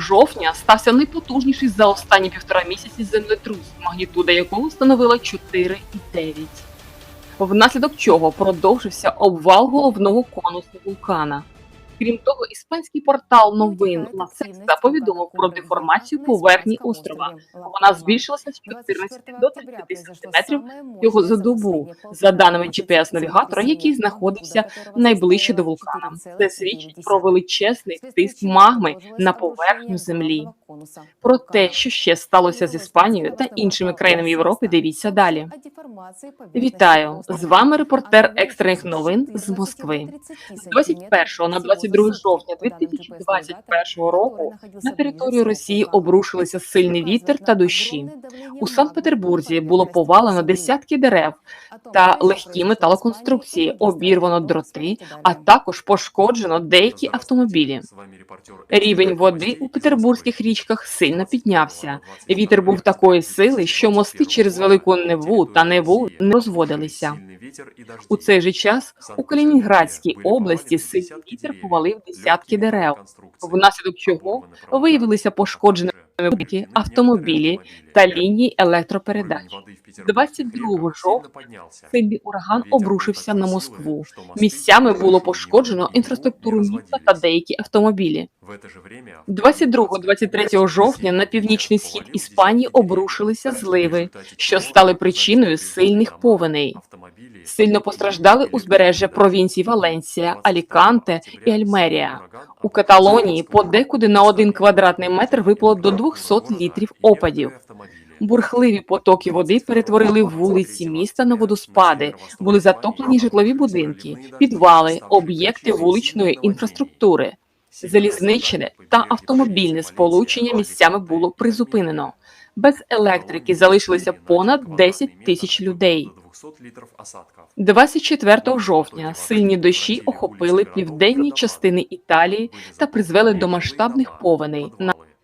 жовтня стався найпотужніший за останні півтора місяці землетрус, магнітуда якого становила 4,9. Внаслідок чого продовжився обвал головного конусу вулкана. Крім того, іспанський портал новин Ласекса повідомив про деформацію поверхні острова. Вона збільшилася з 14 до 30 сантиметрів його за добу, за даними GPS-навігатора, який знаходився найближче до вулкана. Це свідчить про величезний тиск магми на поверхню землі. Про те, що ще сталося з Іспанією та іншими країнами Європи, дивіться далі. Вітаю! З вами репортер екстрених новин з Москви. З 21 на 22 жовтня 2021 року на територію Росії обрушилися сильний вітер та дощі. У Санкт-Петербурзі було повалено десятки дерев та легкі металоконструкції, обірвано дроти, а також пошкоджено деякі автомобілі. Рівень води у петербурзьких річках сильно піднявся. Вітер був такої сили, що мости через велику Неву та Неву не розводилися. У цей же час у Калінінградській області сильний вітер повалив десятки дерев, внаслідок чого виявилися пошкодженими будинки, автомобілі та лінії електропередач. 22 жовтня Сильний ураган обрушився на Москву. Місцями було пошкоджено інфраструктуру міста та деякі автомобілі. 22-23 жовтня на північний схід Іспанії обрушилися зливи, що стали причиною сильних повеней. Сильно постраждали узбережжя провінцій Валенсія, Аліканте і Альмерія. У Каталонії подекуди на один квадратний метр випало до 200 літрів опадів. Бурхливі потоки води перетворили вулиці міста на водоспади, були затоплені житлові будинки, підвали, об'єкти вуличної інфраструктури. Залізничне та автомобільне сполучення місцями було призупинено. Без електрики залишилися понад 10 тисяч людей. 24 жовтня сильні дощі охопили південні частини Італії та призвели до масштабних повеней.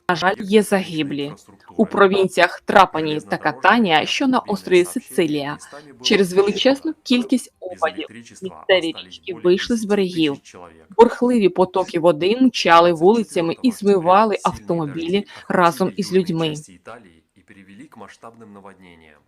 На жаль, є загиблі у провінціях Трапані та Катанія, що на острові Сицилія. Через величезну кількість опадів місцеві річки вийшли з берегів. Бурхливі потоки води мчали вулицями і змивали автомобілі разом із людьми. и привели к масштабным наводнениям.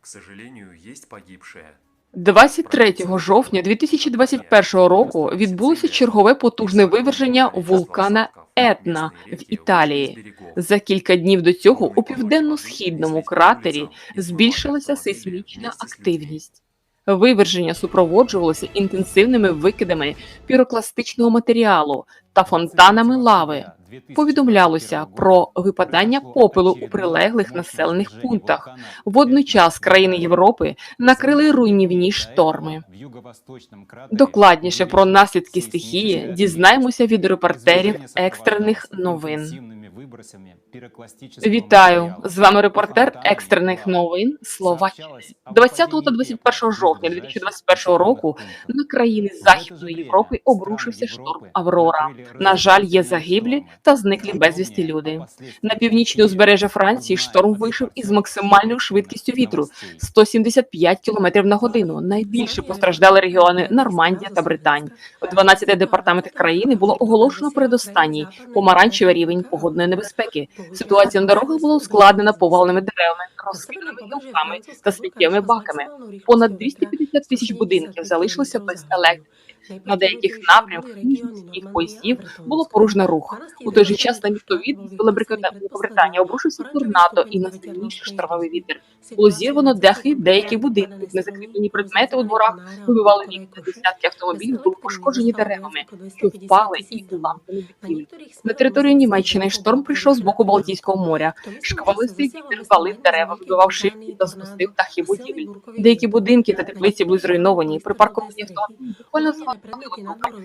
К сожалению, есть погибшие. 23 жовтня 2021 року відбулося чергове потужне виверження вулкана Етна в Італії. За кілька днів до цього у південно-східному кратері збільшилася сейсмічна активність. Виверження супроводжувалося інтенсивними викидами пірокластичного матеріалу та фонтанами лави. Повідомлялося про випадання попелу у прилеглих населених пунктах. Водночас країни Європи накрили руйнівні шторми. Докладніше про наслідки стихії дізнаємося від репортерів екстрених новин. Вітаю з вами репортер екстрених новин Словаччини. 20 та 21 жовтня 2021 року на країни Західної Європи обрушився шторм Аврора. На жаль, є загиблі та зниклі безвісти люди. На північне узбережжя Франції шторм вийшов із максимальною швидкістю вітру 175 км на годину. Найбільше постраждали регіони Нормандія та Британь. У 12 департаментах країни було оголошено передостанній помаранчевий рівень погодної небезпеки. Ситуація на дорогах була ускладнена поваленими деревами, розкиданими гілками та сміттєвими баками. Понад 250 тисяч будинків залишилося без електрики. На деяких напрямках міських поїздів було порушено рух. У той же час на місто Віденськ Великобританії обрушився торнадо і найсильніший штормовий вітер. Було зірвано дахи деяких будинків, незакріплені предмети у дворах вибивали вікна, десятки автомобілів були пошкоджені деревами, що впали і уламками будівель. На територію Німеччини шторм прийшов з боку Балтійського моря. Шквалистий вітер валив дерева, вибивав шибки та зносив дахи будівель. Деякі будинки та теплиці були зруйновані. Припарковані автомобілі буквально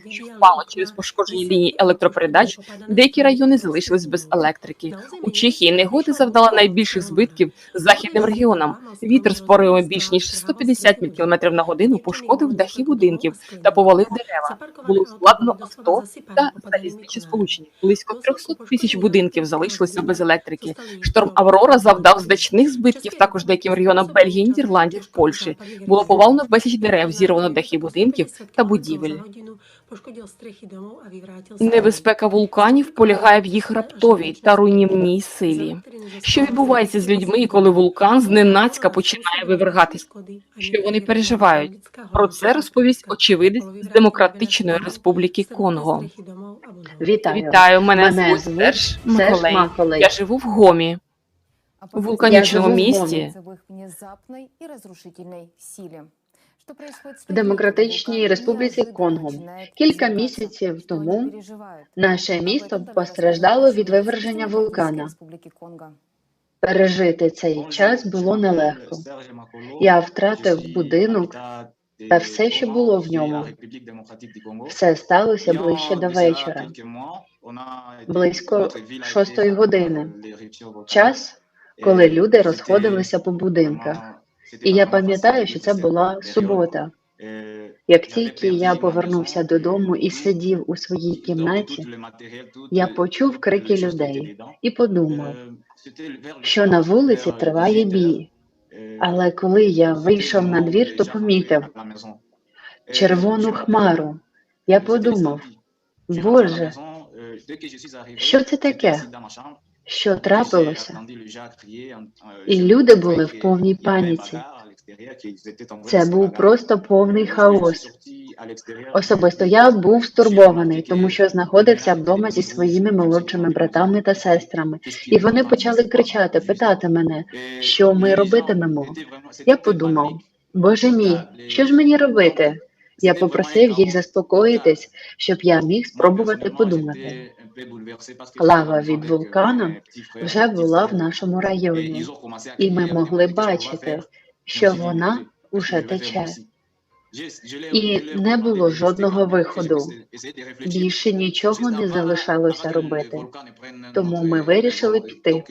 що впало через пошкоджені лінії електропередач. Деякі райони залишились без електрики. У Чехії негоди завдала найбільших збитків західним регіонам. Вітер з поривами більш ніж 150 км на годину пошкодив дахи будинків та повалив дерева. Було складно авто та залізничне сполучення. Близько 300 тисяч будинків залишилися без електрики. Шторм Аврора завдав значних збитків також деяким регіонам Бельгії, Нідерландів, Польщі. Було повалено безліч дерев, зірвано дахи будинків та будівель. Небезпека вулканів полягає в їх раптовій та руйнівній силі. Що відбувається з людьми, коли вулкан зненацька починає вивергатися? Що вони переживають? Про це розповість очевидець з Демократичної Республіки Конго. Вітаю. Вітаю, мене, Мене звуть Серж Маколей. Маколей. Я живу в Гомі. в вулканічному місті. В Демократичній Республіці Конго кілька місяців тому Наше місто постраждало від виверження вулкана. Пережити цей час було нелегко. Я втратив будинок та все, що було в ньому. Все сталося ближче до вечора, близько шостої години. Час, коли люди розходилися по будинках. І я пам'ятаю, що це була субота. Як тільки я повернувся додому і сидів у своїй кімнаті, я почув крики людей і подумав, що на вулиці триває бій. Але коли я вийшов на двір, то помітив червону хмару. Я подумав, Боже, що це таке? Що трапилося? І люди були в повній паніці. Це був просто повний хаос. Особисто я був стурбований, тому що знаходився вдома зі своїми молодшими братами та сестрами, і вони почали кричати, питати мене, що ми робитимемо. Я подумав, Боже мій, що ж мені робити? Я попросив їх заспокоїтись, щоб я міг спробувати подумати. Лава від вулкану вже була в нашому районі, І ми могли бачити, що вона уже тече. І не було жодного виходу. Більше нічого не залишалося робити. Тому ми вирішили піти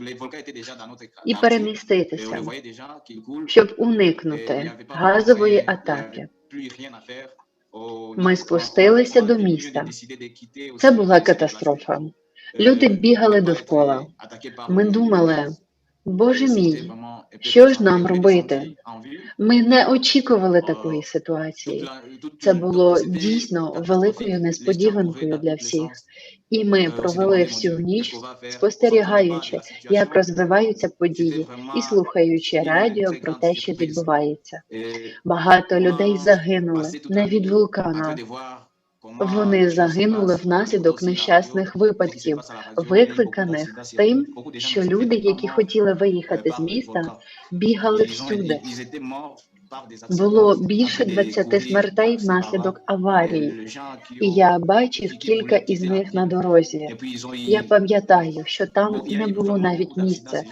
і переміститися, щоб уникнути газової атаки. Ми спустилися до міста. Це була катастрофа. Люди бігали довкола. Ми думали, Боже мій, що ж нам робити? Ми не очікували такої ситуації. Це було дійсно великою несподіванкою для всіх. І ми провели всю ніч, спостерігаючи, як розвиваються події, і слухаючи радіо про те, що відбувається. Багато людей загинули не від вулкана. Вони загинули внаслідок нещасних випадків, викликаних тим, що люди, які хотіли виїхати з міста, бігали всюди. Було більше 20 смертей внаслідок аварій, і я бачив кілька із них на дорозі. Я пам'ятаю, що там не було навіть місця,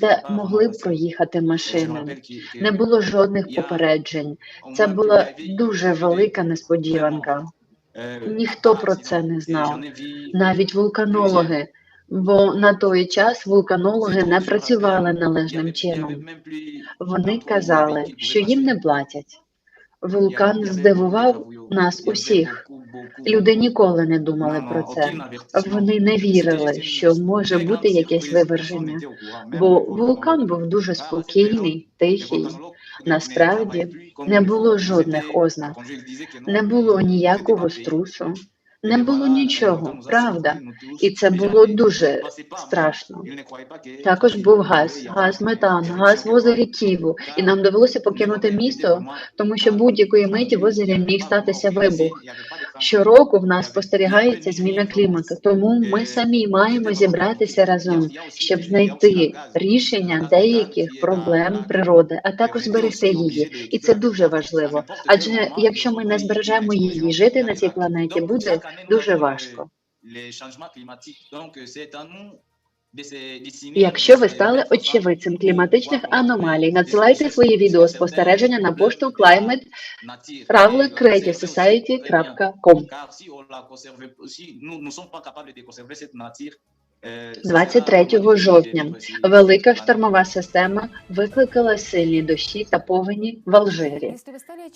де могли б проїхати машини. Не було жодних попереджень. Це була дуже велика несподіванка. Ніхто про це не знав, навіть вулканологи. Бо на той час вулканологи не працювали належним чином. Вони казали, що їм не платять. Вулкан здивував нас усіх. Люди ніколи не думали про це. Вони не вірили, що може бути якесь виверження. Бо вулкан був дуже спокійний, тихий. Насправді не було жодних ознак, не було ніякого струсу, не було нічого, правда. І це було дуже страшно. Також був газ, газ метан, газ в озері Ківу, і нам довелося покинути місто, тому що будь-якої миті в озері міг статися вибух. Щороку в нас спостерігається зміна клімату, тому ми самі маємо зібратися разом, щоб знайти рішення деяких проблем природи, а також зберегти її. І це дуже важливо. Адже якщо ми не збережемо її, жити на цій планеті буде дуже важко. Якщо ви стали очевидцем кліматичних аномалій, надсилайте свої відеоспостереження на пошту climate 23 жовтня велика штормова система викликала сильні дощі та повені в Алжирі.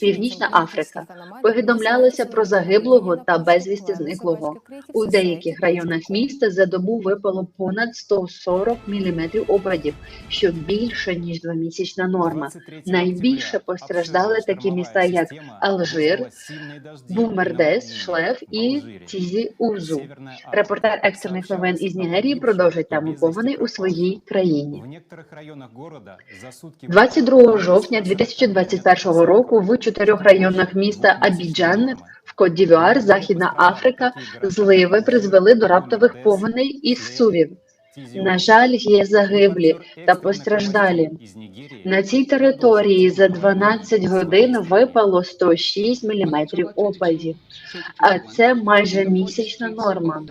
Північна Африка. Повідомлялося про загиблого та безвісти зниклого. У деяких районах міста за добу випало понад 140 мм опадів, що більше ніж двомісячна норма. Найбільше постраждали такі міста, як Алжир, Бумердес, Шлеф і Тізі Узу. Репортер екстрених новин із Нігерії продовжить там повеней у своїй країні. 22 жовтня 2021 року в чотирьох районах міста Абіджан в Кот-Дівуар, Західна Африка, зливи призвели до раптових повеней із сувів. На жаль, є загиблі та постраждалі. На цій території за 12 годин випало 106 мм опадів, а це майже місячна норма.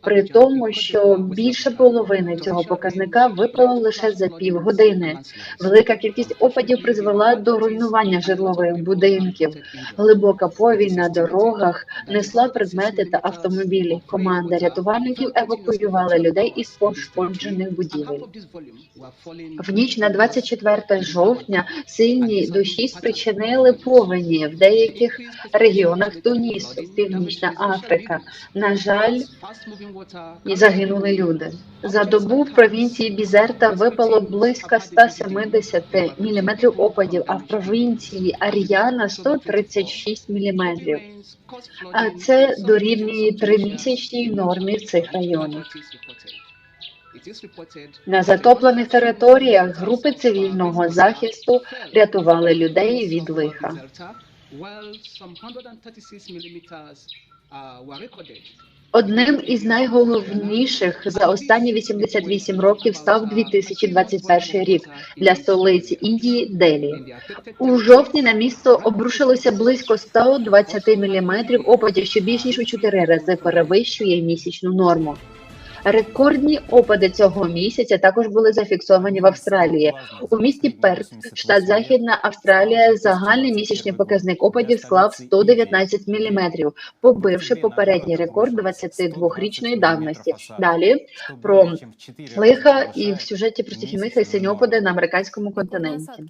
При тому, що більше половини цього показника випало лише за півгодини. Велика кількість опадів призвела до руйнування житлових будинків. Глибока повінь на дорогах несла предмети та автомобілі. Команда рятувальників евакуювала людей із пошкоджених будівель. В ніч на 24 жовтня сильні дощі спричинили повені в деяких регіонах Тунісу, Північна Африка. На жаль, і загинули люди. За добу в провінції Бізерта випало близько 170 мм опадів, а в провінції Аріяна 136 мм. А це дорівнює тримісячній нормі в цих районах. На затоплених територіях групи цивільного захисту рятували людей від лиха. Одним із найголовніших за останні 88 років став 2021 рік для столиці Індії Делі. У жовтні на місто обрушилося близько 120 мм опадів, що більш ніж у 4 рази перевищує місячну норму. Рекордні опади цього місяця також були зафіксовані в Австралії. У місті Перт, штат Західна Австралія, загальний місячний показник опадів склав 119 мм, побивши попередній рекорд 22-річної давності. Далі про лиха і в сюжеті про стихійних і опади на американському континенті.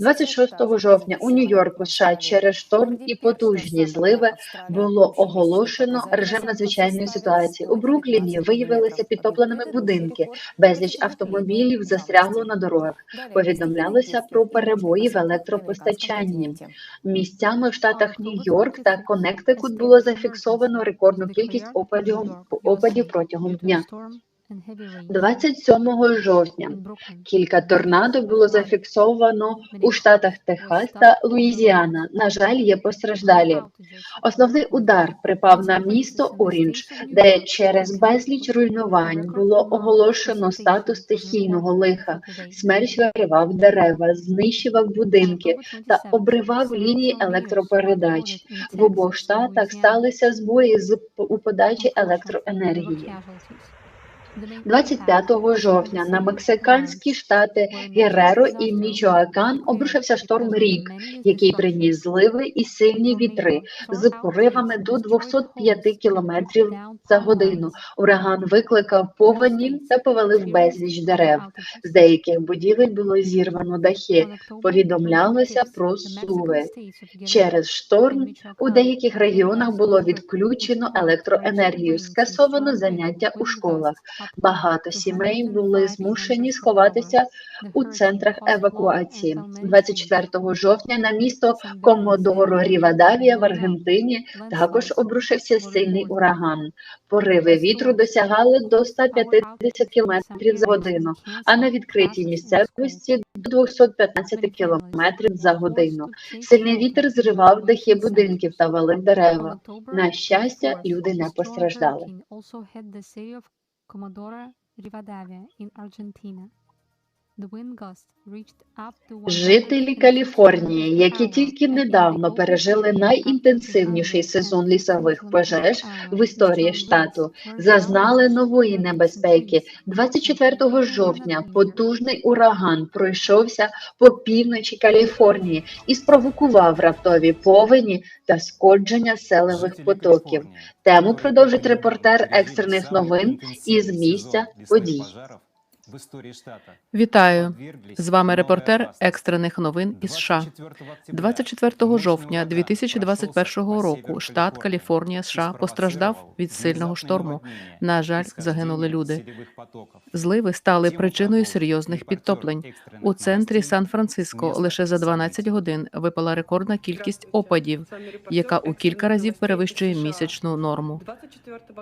26 жовтня у Нью-Йорку, США, через шторм і потужні зливи було оголошено режим надзвичайної ситуації. У Брукліні виявилися підтопленими будинки, безліч автомобілів застрягло на дорогах. Повідомлялося про перебої в електропостачанні. Місцями в штатах Нью-Йорк та Коннектикут було зафіксовано рекордну кількість опадів, опадів протягом дня. 27 жовтня. Кілька торнадо було зафіксовано у штатах Техас та Луїзіана. На жаль, є постраждалі. Основний удар припав на місто Оріндж, де через безліч руйнувань було оголошено статус стихійного лиха. Смерч виривав дерева, знищував будинки та обривав лінії електропередач. В обох штатах сталися збої з у подачі електроенергії. 25 жовтня на мексиканські штати Герреро і Мічоакан обрушився шторм Рік, який приніс зливи і сильні вітри з поривами до 205 км за годину. Ураган викликав повені та повалив безліч дерев. З деяких будівель було зірвано дахи. Повідомлялося про суви. Через шторм у деяких регіонах було відключено електроенергію, скасовано заняття у школах. Багато сімей були змушені сховатися у центрах евакуації. 24 жовтня на місто Комодоро Рівадавія в Аргентині також обрушився сильний ураган. Пориви вітру досягали до 150 км за годину, а на відкритій місцевості до 215 км за годину. Сильний вітер зривав дахи будинків та валив дерева. На щастя, люди не постраждали. Comodoro Rivadavia in Argentina. Жителі Каліфорнії, які тільки недавно пережили найінтенсивніший сезон лісових пожеж в історії штату, зазнали нової небезпеки. 24 жовтня потужний ураган пройшовся по півночі Каліфорнії і спровокував раптові повені та скодження селевих потоків. Тему продовжить репортер екстрених новин із місця подій. Вітаю! З вами репортер екстрених новин із США. 24 жовтня 2021 року штат Каліфорнія США постраждав від сильного шторму. На жаль, загинули люди. Зливи стали причиною серйозних підтоплень. У центрі Сан-Франциско лише за 12 годин випала рекордна кількість опадів, яка у кілька разів перевищує місячну норму.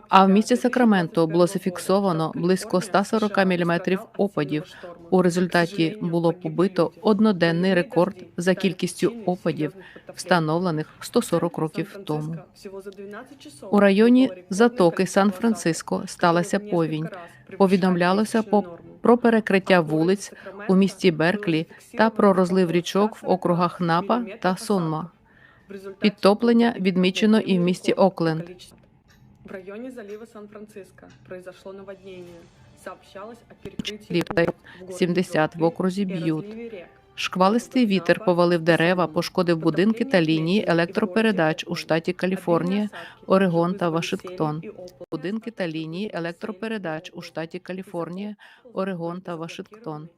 А в місті Сакраменто було зафіксовано близько 140 мм опадів. У результаті було побито одноденний рекорд за кількістю опадів, встановлених 140 років тому. У районі затоки Сан-Франциско сталася повінь. Повідомлялося по про перекриття вулиць у місті Берклі та про розлив річок в округах Напа та Сонма. Підтоплення відмічено і в місті Окленд. В районе залива Сан-Франциско произошло наводнение. Сообщалось о перекрытии Лів путей в городе 70 в Беркли окрузі и Б'ют. разливе рек. Шквалистий вітер повалив дерева, пошкодив будинки та лінії електропередач у штаті Каліфорнія, Орегон та Вашингтон. Будинки та лінії електропередач у штаті Каліфорнія, Орегон та Вашингтон.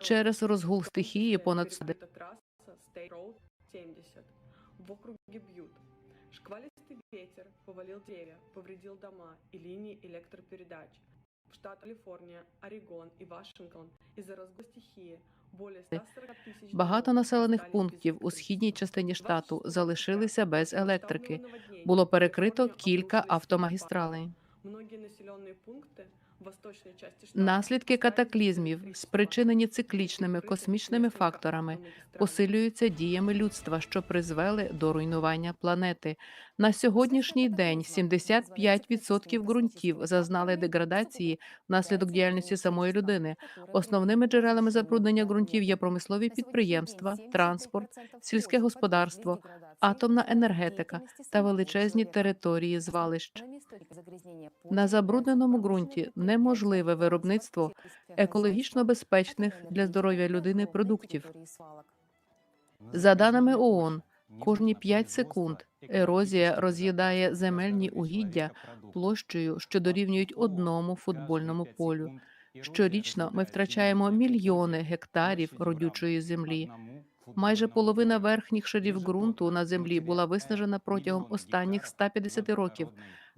Через розгул стихії понад Это трасса State Road 70 в округе Бьют. Шквалистый ветер повалил деревья, повредил дома и линии электропередач. В штат Калифорния, Орегон і Вашингтон из-за разгула стихії более 140 тисяч. Багато населених пунктів у східній частині штату залишилися без електрики. Було перекрито кілька автомагістралей. Наслідки катаклізмів, спричинені циклічними космічними факторами, посилюються діями людства, що призвели до руйнування планети. На сьогоднішній день 75% ґрунтів зазнали деградації внаслідок діяльності самої людини. Основними джерелами забруднення ґрунтів є промислові підприємства, транспорт, сільське господарство, атомна енергетика та величезні території звалищ. На забрудненому ґрунті неможливе виробництво екологічно безпечних для здоров'я людини продуктів. За даними ООН, кожні 5 секунд ерозія роз'їдає земельні угіддя площею, що дорівнюють одному футбольному полю. Щорічно ми втрачаємо мільйони гектарів родючої землі. Майже половина верхніх шарів ґрунту на землі була виснажена протягом останніх 150 років,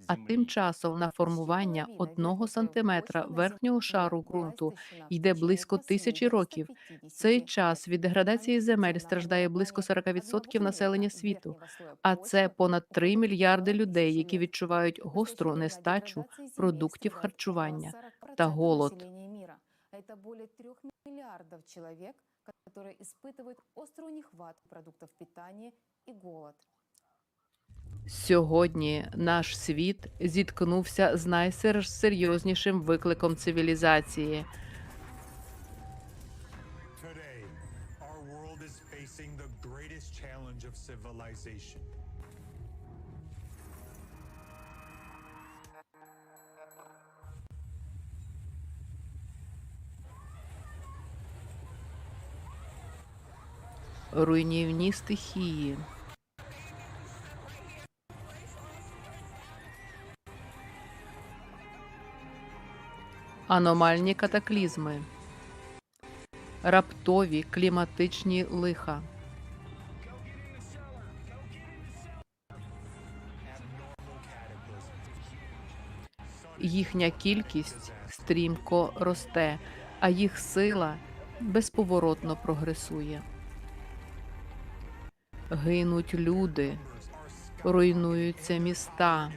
а тим часом на формування одного сантиметра верхнього шару ґрунту йде близько тисячі років. Цей час від деградації земель страждає близько 40% населення світу, а це понад 3 мільярди людей, які відчувають гостру нестачу продуктів харчування та голод. Это более трех миллиардов человек, которые испытывают острую нехватку продуктов питания и голод. Сьогодні наш світ зіткнувся з найсерйознішим викликом цивілізації. Today, our world is facing the greatest challenge of civilization. руйнівні стихії. Аномальні катаклізми, раптові кліматичні лиха. Їхня кількість стрімко росте, а їх сила безповоротно прогресує. Гинуть люди, руйнуються міста.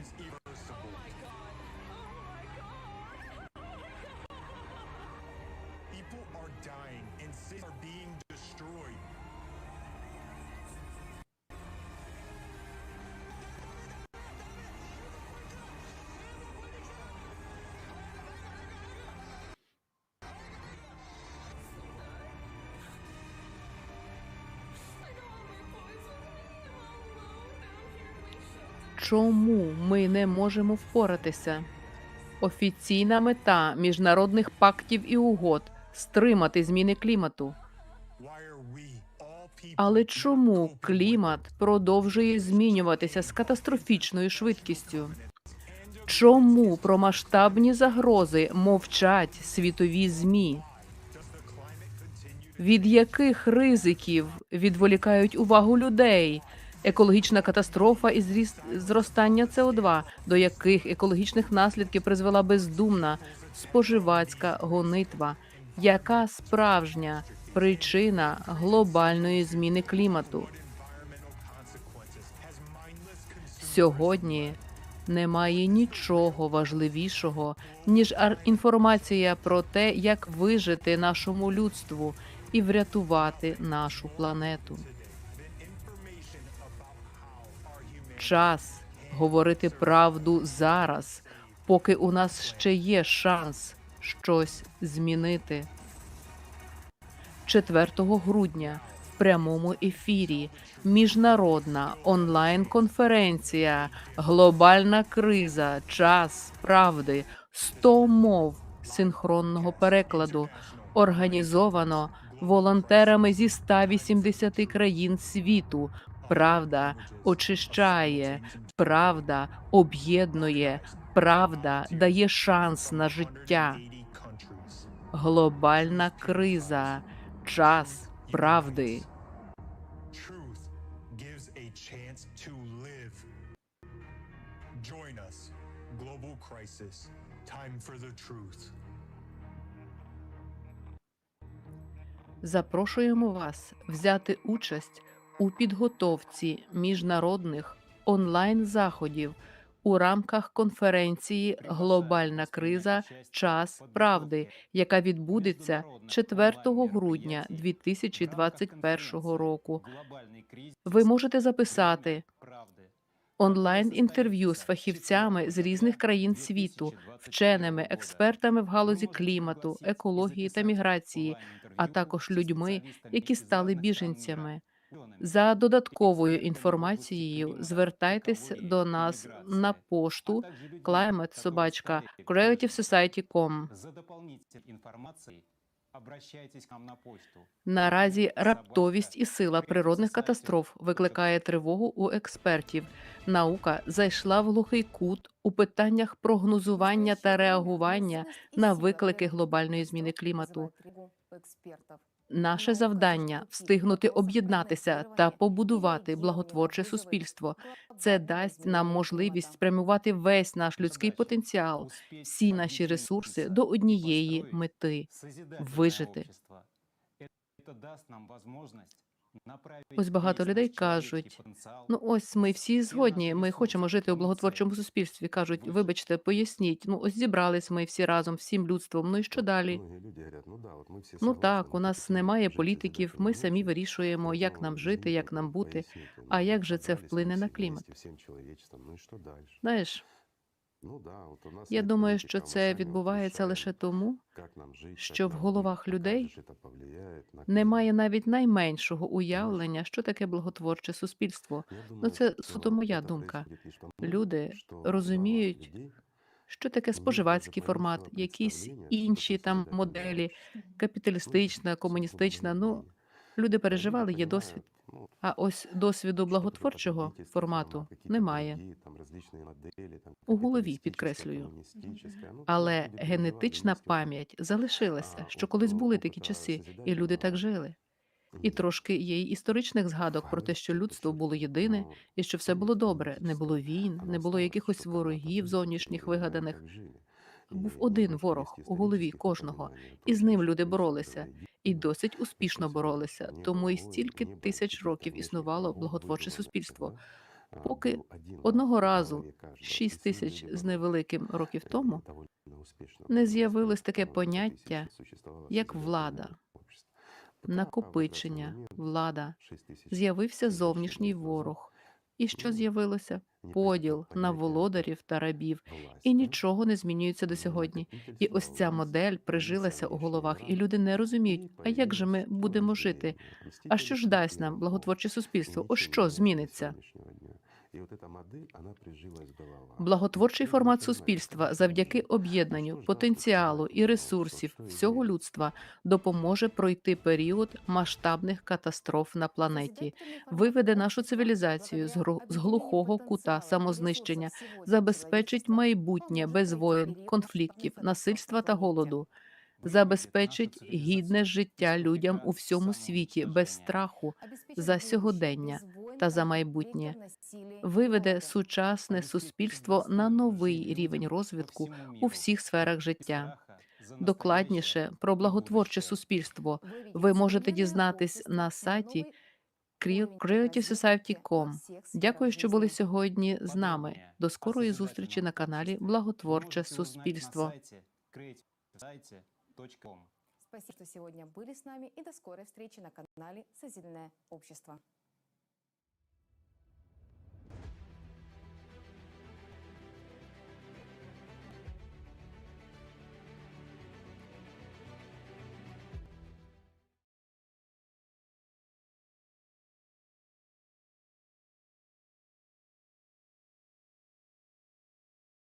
Чому ми не можемо впоратися? Офіційна мета міжнародних пактів і угод стримати зміни клімату. Але чому клімат продовжує змінюватися з катастрофічною швидкістю? Чому про масштабні загрози мовчать світові ЗМІ? Від яких ризиків відволікають увагу людей? Екологічна катастрофа і зріст зростання СО2, до яких екологічних наслідків призвела бездумна споживацька гонитва, яка справжня причина глобальної зміни клімату? Сьогодні немає нічого важливішого, ніж інформація про те, як вижити нашому людству і врятувати нашу планету. Час говорити правду зараз, поки у нас ще є шанс щось змінити. 4 грудня в прямому ефірі міжнародна онлайн-конференція Глобальна криза. Час правди 100 мов синхронного перекладу організовано волонтерами зі 180 країн світу. Правда очищає, правда об'єднує, правда дає шанс на життя. Глобальна криза. Час правди. Join us. Global crisis. Time for the truth. Запрошуємо вас взяти участь у підготовці міжнародних онлайн-заходів у рамках конференції Глобальна криза Час правди, яка відбудеться 4 грудня 2021 року. Ви можете записати онлайн-інтерв'ю з фахівцями з різних країн світу, вченими, експертами в галузі клімату, екології та міграції, а також людьми, які стали біженцями. За додатковою інформацією звертайтесь до нас на пошту climate creativesociety.com. За дополнительной информацией обращайтесь нам на почту. Наразі раптовість і сила природних катастроф викликає тривогу у експертів. Наука зайшла в глухий кут у питаннях прогнозування та реагування на виклики глобальної зміни клімату. Наше завдання встигнути об'єднатися та побудувати благотворче суспільство. Це дасть нам можливість спрямувати весь наш людський потенціал, всі наші ресурси до однієї мети. вижити. Це дасть нам направить Ось багато людей кажуть, Ну, ось ми всі згодні. Ми хочемо жити у благотворчому суспільстві. кажуть, вибачте, поясніть. Ну, ось зібрались ми всі разом, всім людством. Ну і що далі? Ну так, у нас немає політиків. Ми самі вирішуємо, як нам жити, як нам бути. А як же це вплине на клімат? Знаєш, я думаю, що це відбувається лише тому, що в головах людей немає навіть найменшого уявлення, що таке благотворче суспільство. Ну, це суто моя думка. Люди розуміють, що таке споживацький формат, якісь інші там моделі, капіталістична, комуністична. Ну, люди переживали, є досвід. А ось досвіду благотворчого формату немає. У голові, підкреслюю. Але генетична пам'ять залишилася, що колись були такі часи, і люди так жили. І трошки є й історичних згадок про те, що людство було єдине, і що все було добре. Не було війн, не було якихось ворогів зовнішніх вигаданих. Був один ворог у голові кожного, і з ним люди боролися, і досить успішно боролися. Тому і стільки тисяч років існувало благотворче суспільство. Поки одного разу, шість тисяч з невеликим років тому, не з'явилось таке поняття, як влада, накопичення, влада. З'явився зовнішній ворог. І що з'явилося? Поділ на володарів та рабів, і нічого не змінюється до сьогодні. І ось ця модель прижилася у головах, і люди не розуміють, а як же ми будемо жити? А що ж дасть нам благотворче суспільство? Ось що зміниться? Благотворчий формат суспільства завдяки об'єднанню потенціалу і ресурсів всього людства допоможе пройти період масштабних катастроф на планеті, виведе нашу цивілізацію з з глухого кута самознищення, забезпечить майбутнє без воєн, конфліктів, насильства та голоду, забезпечить гідне життя людям у всьому світі без страху за сьогодення та за майбутнє, виведе сучасне суспільство на новий рівень розвитку у всіх сферах життя. Докладніше про благотворче суспільство ви можете дізнатись на сайті creativesociety.com. Дякую, що були сьогодні з нами. До скорої зустрічі на каналі Благотворче суспільство. Спасибо, что сегодня были с нами и до скорой встречи на канале Созидательное общество.